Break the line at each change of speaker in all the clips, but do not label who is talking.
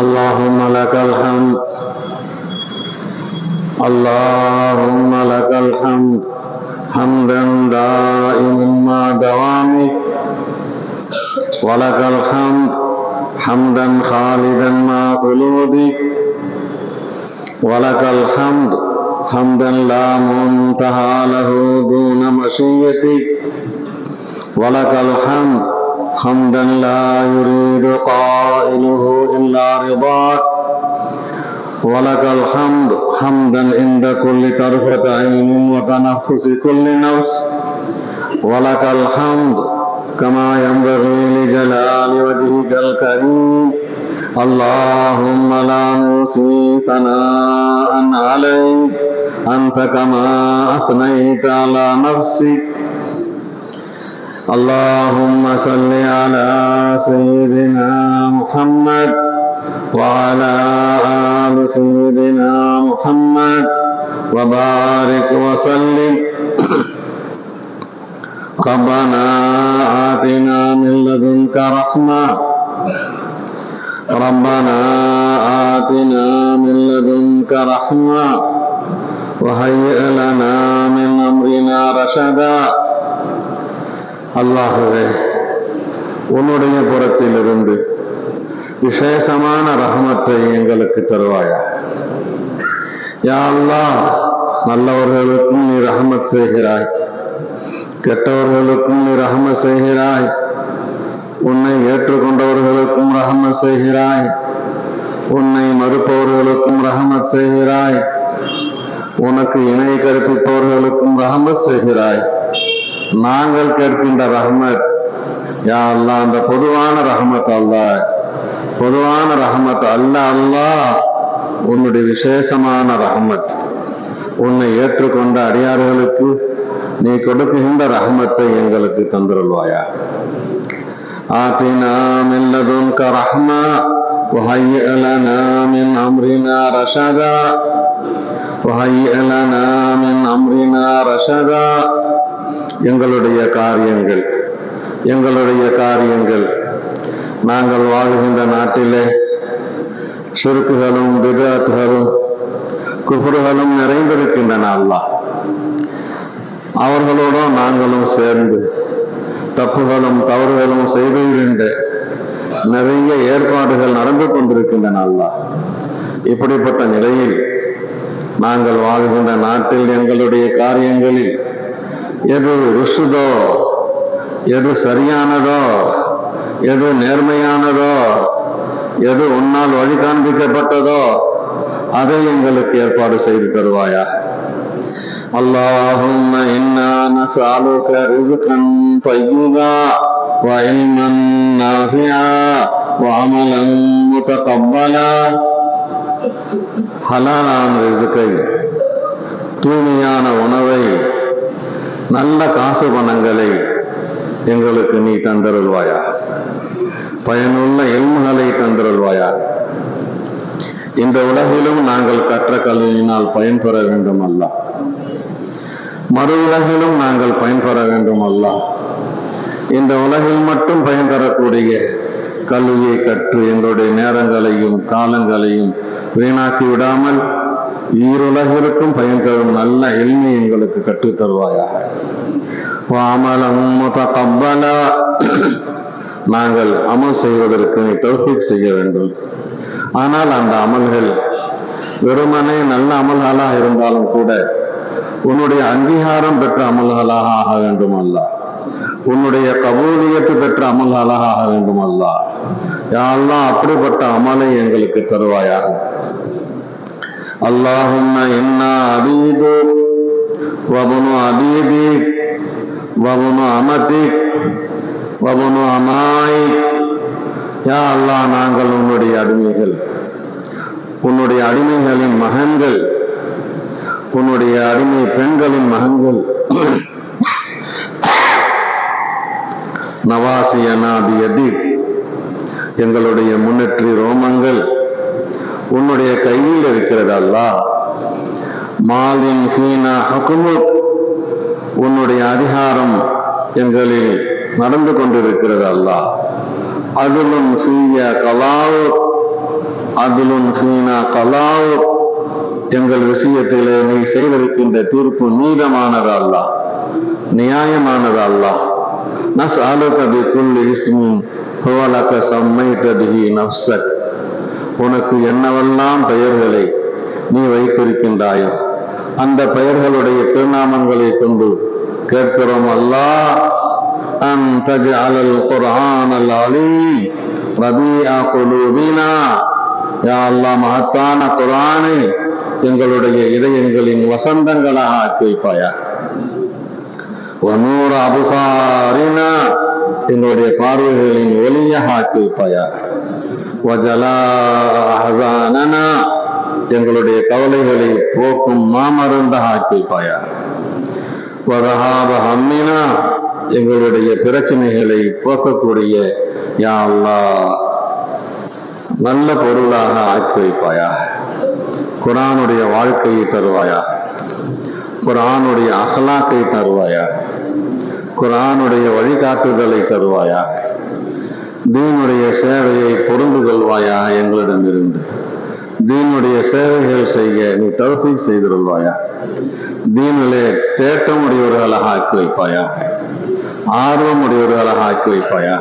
اللهم لك الحمد. اللهم لك الحمد. حمدا دائما مع دوامك ولك الحمد. حمدا خالدا مع خلودك ولك الحمد. حمدا لا منتهى له دون مشيتك ولك الحمد. حمدا لا يريد قائله إلا رضاك ولك الحمد حمدا عند كل طرفة عين وتنفس كل نفس. ولك الحمد كما ينبغي لجلال وجهك الكريم. اللهم لا نوصي ثناء عليك. أنت كما أثنيت على نفسك. اللهم صل على سيدنا محمد وعلى آل سيدنا محمد وبارك وسلم. ربنا آتنا من لدنك رحمة. ربنا آتنا من لدنك رحمة. وهيئ لنا من أمرنا رشدا. அல்லாகவே உன்னுடைய புறத்திலிருந்து விசேஷமான ரஹமத்தை எங்களுக்கு தருவாயா? யா அல்லாஹ் நல்லவர்களுக்கும் நீ ரஹமத் செய்கிறாய் கெட்டவர்களுக்கும் நீ ரஹமத் செய்கிறாய் உன்னை ஏற்றுக்கொண்டவர்களுக்கும் ரஹமத் செய்கிறாய் உன்னை மறுப்பவர்களுக்கும் ரஹமத் செய்கிறாய் உனக்கு இணை கற்பிப்பவர்களுக்கும் ரஹமத் செய்கிறாய். நாங்கள் கேட்கின்ற ரஹமத் யா அல்லாஹ் அந்த பொதுவான ரஹமத் அல்லாஹ் பொதுவான ரஹமத் அல்ல அல்லாஹ் உன்னுடைய விசேஷமான ரஹமத் உன்னை ஏற்றுக்கொண்ட அடியார்களுக்கு நீ கொடுக்குகின்ற ரஹமத்தை எங்களுக்கு தந்துருள்வாயா آتنا من لدنك رحمة وهيئ لنا من أمرنا رشدا وهيئ لنا من أمرنا رشدا எங்களுடைய காரியங்கள் எங்களுடைய காரியங்கள். நாங்கள் வாழ்கின்ற நாட்டிலே சுருக்குகளும் விதாத்துகளும் குஃபுர்களும் நிறைந்திருக்கின்றன அல்லா அவர்களோடும் நாங்களும் சேர்ந்து தப்புகளும் தவறுகளும் செய்துகின்ற நிறைய ஏற்பாடுகள் நடந்து கொண்டிருக்கின்றன அல்லா இப்படிப்பட்ட நிலையில் நாங்கள் வாழ்கின்ற நாட்டில் எங்களுடைய காரியங்களில் எது ருசுதோ எது சரியானதோ எது நேர்மையானதோ எது உன்னால் வழி காண்பிக்கப்பட்டதோ அதை எங்களுக்கு ஏற்பாடு செய்து தருவாயா اللهم إنا نسألك رزقا طيبا وعلما نافعا وعملا متقبلا ஹலாலான ரிசுக்கை தூய்மையான உணவை நல்ல காசு பணங்களை எங்களுக்கு நீ தந்தருள்வாயா? பயனுள்ள எல்முகளை தந்தருள்வாயா? இந்த உலகிலும் நாங்கள் கற்ற கல்வியினால் பயன்பெற வேண்டும் அல்ல மறு உலகிலும் நாங்கள் பயன்பெற வேண்டும் அல்ல இந்த உலகில் மட்டும் பயன் தரக்கூடிய கல்வியை கற்று எங்களுடைய நேரங்களையும் காலங்களையும் வீணாக்கி விடாமல் ஈருலகிற்கும் பயன் தரும் நல்ல எளிமை எங்களுக்கு கற்றுத்தருவாயாக. வாமலம் முதகப்பலா நாங்கள் அமல் செய்வதற்கு நீ தௌஃபிக் செய்ய வேண்டும். ஆனால் அந்த அமல்கள் வெறுமனே நல்ல அமல்களாக இருந்தாலும் கூட உன்னுடைய அங்கீகாரம் பெற்ற அமல்களாக ஆக வேண்டும் அல்ல உன்னுடைய கபூலியத்து பெற்ற அமல்களாக ஆக வேண்டும் அல்ல யாரெல்லாம் அப்படிப்பட்ட அமலை எங்களுக்கு தருவாயாக. அல்லாஹும் என்ன அதீது வபனு வபனு அமதிக் வபனு அமாயிக் யா அல்லா நாங்கள் உன்னுடைய அடிமைகள். உன்னுடைய அடிமைகளின் மகன்கள். உன்னுடைய அடிமை பெண்களின் மகன்கள். நவாசியனாபியதிக் எங்களுடைய முன்னேற்றி ரோமங்கள் உன்னுடைய கையில் இருக்கிறது இருக்கிறதல்லா மாலின் ஹீனா ஹக்குமுக் உன்னுடைய அதிகாரம் எங்களில் நடந்து கொண்டிருக்கிறது அல்லாஹ் அதுலும் சீய கலாவு அதுலும் சீனா கலாவு எங்கள் விஷயத்திலே நீ செய்திருக்கின்ற தீர்ப்பு நீதமானது அல்லாஹ் நியாயமானது அல்லாஹ் நஸ்அலுக குல் இஸ்மின் ஹுவ லக நஃப்சக் உனக்கு என்னவெல்லாம் பெயர்களை நீ வைத்திருக்கின்றாயோ அந்த பெயர்களுடைய திருநாமங்களை கொண்டு கேட்கிறோம் அல்லா. அன் தஜ்அலல் குர்ஆனல் அலீம் ரபீஅ குலூபினா. யா அல்லாஹ் மகத்தான குரானை எங்களுடைய இதயங்களின் வசந்தங்களாக ஆக்கி வைப்பாயா வனூர அபுசாரினா எங்களுடைய பார்வைகளின் ஒளியாக ஆக்கி வைப்பாயா வஜலா அஹசானனா எங்களுடைய கவலைகளை போக்கும் மாமருந்தாக ஆக்கி வைப்பாயா வதஹாப எங்களுடைய பிரச்சனைகளை போக்கக்கூடிய யா அல்லாஹ் நல்ல பொருளாக ஆக்கி வைப்பாயா குரானுடைய வாழ்க்கையை தருவாயா குரானுடைய அகலாக்கை தருவாயா குரானுடைய வழிகாட்டுதலை தருவாயா தீனுடைய சேவையை பொருந்து கொள்வாயா எங்களிடமிருந்து. தீனுடைய சேவைகள் செய்ய நீ தகுதி செய்திருவாயா தீனிலே தேட்டமுடையவர்களாக ஆக்கி வைப்பாயா? ஆர்வம் உடையவர்களாக ஆக்கி வைப்பாயா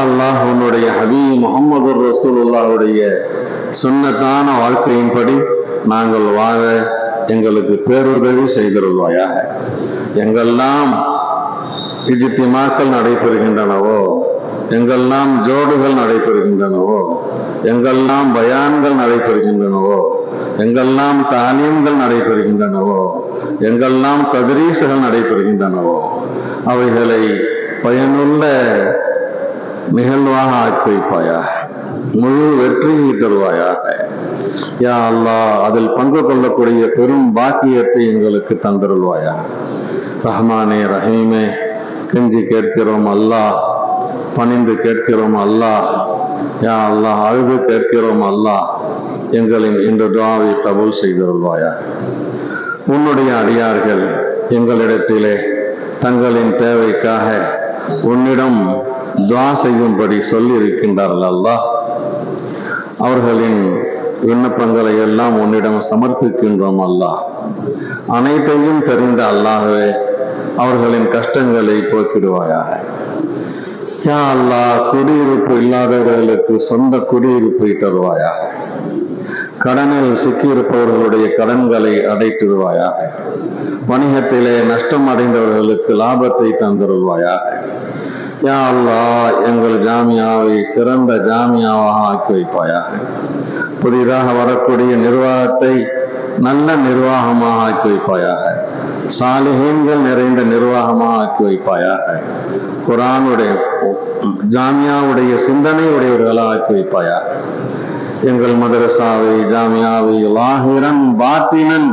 அல்லாஹ் உன்னுடைய ஹபீ முகமது ரசூலுல்லாவுடைய சுண்ணத்தான வாழ்க்கையின்படி நாங்கள் வாழ எங்களுக்கு பேருதவி செய்திருவாயாக எங்கெல்லாம் இஜித்திமாக்கள் நடைபெறுகின்றனவோ எங்கெல்லாம் ஜோடுகள் நடைபெறுகின்றனவோ எங்கெல்லாம் பயான்கள் நடைபெறுகின்றனவோ எங்கெல்லாம் தானியங்கள் நடைபெறுகின்றனவோ எங்கெல்லாம் ததிரீசுகள் நடைபெறுகின்றனவோ அவைகளை பயனுள்ள நிகழ்வாக ஆக்கி வைப்பாயா முழு வெற்றியை தருவாயாக. யா அல்லா அதில் பங்கு கொள்ளக்கூடிய பெரும் பாக்கியத்தை எங்களுக்கு தந்தருள்வாயா ரஹ்மானே ரஹீமே கெஞ்சி கேட்கிறோம் அல்லாஹ் பணிந்து கேட்கிறோம் அல்லாஹ். யா அல்லாஹ் அழுது கேட்கிறோம் அல்லாஹ். எங்களின் இந்த துவாவை கபூல் செய்தருள்வாயா? உன்னுடைய அடியார்கள் எங்களிடத்திலே தங்களின் தேவைக்காக உன்னிடம் துவா செய்யும்படி சொல்லி இருக்கின்றார்கள் அவர்களின் விண்ணப்பங்களை எல்லாம் உன்னிடம் சமர்ப்பிக்கின்றோம் அல்லாஹ் அனைத்தையும் தெரிந்த அல்லாகவே அவர்களின் கஷ்டங்களை போக்கிடுவாயாக. யா அல்லாஹ் குடியிருப்பு இல்லாதவர்களுக்கு சொந்த குடியிருப்பை தருவாயாக. கடனில் சிக்கியிருப்பவர்களுடைய கடன்களை அடைத்திடுவாயாக. வணிகத்திலே நஷ்டம் அடைந்தவர்களுக்கு லாபத்தை தந்திருவாயாக யா அல்லா எங்கள் ஜாமியாவை சிறந்த ஜாமியாவாக ஆக்கி வைப்பாயாக. புதிதாக வரக்கூடிய நிர்வாகத்தை நல்ல நிர்வாகமாக ஆக்கி வைப்பாயாக. சாலிகீன்கள் நிறைந்த நிர்வாகமாக ஆக்கி வைப்பாயாக. குரானுடைய ஜாமியாவுடைய சிந்தனை உடையவர்களாக ஆக்கி வைப்பாயாக. எங்கள் மதரசாவை ஜாமியாவை லாஹிரன் பாத்தினன்.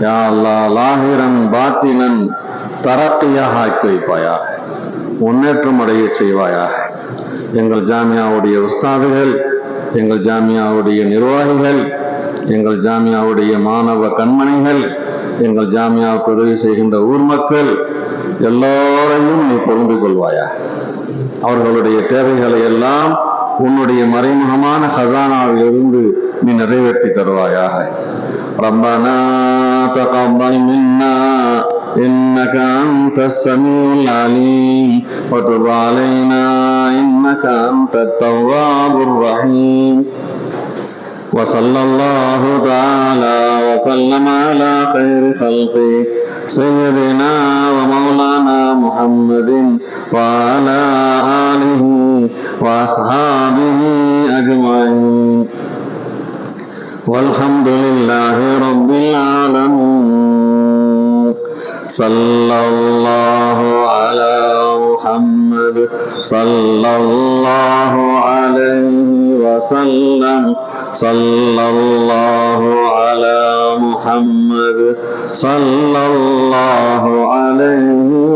யா அல்லா லாஹிரன் பாத்தினன். தரக்கையாக ஆக்கி வைப்பாயாக முன்னேற்றம் அடைய செய்வாயாக. எங்கள் ஜாமியாவுடைய உஸ்தாதுகள் எங்கள் ஜாமியாவுடைய நிர்வாகிகள் எங்கள் ஜாமியாவுடைய மாணவ கண்மணிகள் எங்கள் ஜாமியாவுக்கு உதவி செய்கின்ற ஊர் மக்கள் எல்லோரையும் நீ பொருந்து கொள்வாயா அவர்களுடைய தேவைகளை எல்லாம் உன்னுடைய மறைமுகமான ஹசானாவிலிருந்து நீ நிறைவேற்றி தருவாயாக ربنا تقبل منا إنك أنت السميع العليم وتب علينا إنك أنت التواب الرحيم وصلى الله تعالى وسلم على خير خلقه سيدنا ومولانا محمد وعلى آله وأصحابه أجمعين. والحمد لله رب العالمين. صلى الله على محمد. صلى الله عليه وسلم. صلى الله على محمد. صلى الله عليه